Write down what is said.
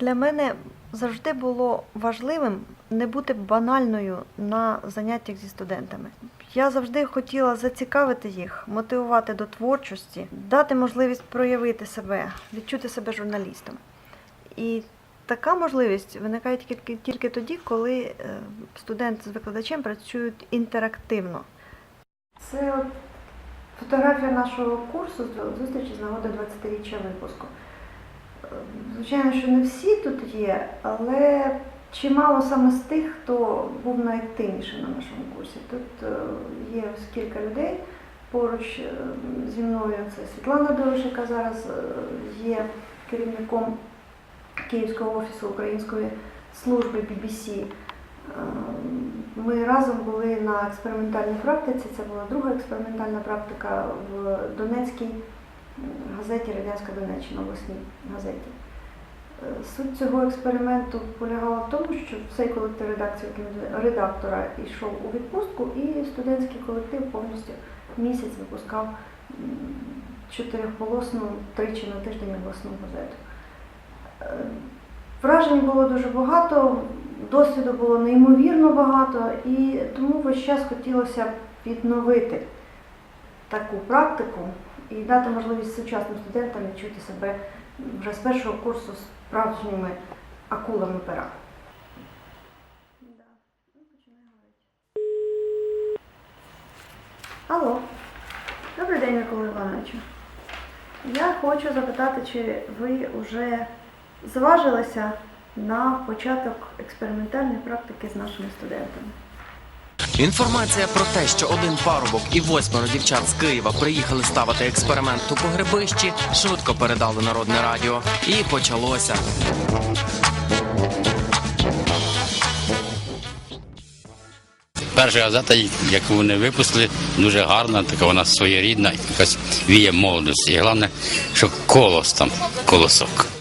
Для мене завжди було важливим не бути банальною на заняттях зі студентами. Я завжди хотіла зацікавити їх, мотивувати до творчості, дати можливість проявити себе, відчути себе журналістом. І така можливість виникає тільки, тільки тоді, коли е, студент з викладачем працюють інтерактивно. Це от фотографія нашого курсу зустрічі з нагоди 20-річчя випуску. Звичайно, що не всі тут є, але чимало саме з тих, хто був найактивнішим на нашому курсі. Тут е, є ось кілька людей. Поруч е, зі мною це Світлана Довиш, яка зараз е, є керівником Київського офісу Української служби BBC. Ми разом були на експериментальній практиці. Це була друга експериментальна практика в Донецькій газеті Радянська Донеччина, обласній газеті. Е, Суть цього експерименту полягала в тому, що цей колектив редакції редактора йшов у відпустку, і студентський колектив повністю місяць випускав чотирьохполосну тричі на тиждень обласну газету. Е, Вражень було дуже багато, досвіду було неймовірно багато, і тому весь час хотілося відновити таку практику і дати можливість сучасним студентам відчути себе вже з першого курсу справжніми акулами пера. Алло, добрий день, Микола Івановичу. Я хочу запитати, чи ви вже зважилися на початок експериментальної практики з нашими студентами. Інформація про те, що один парубок і восьмеро дівчат з Києва приїхали ставити експеримент у погребищі, швидко передали народне радіо. І почалося. Перша газета, яку вони випустили, дуже гарна, така вона своєрідна, якась віє молодості. І головне, що колос там, колосок.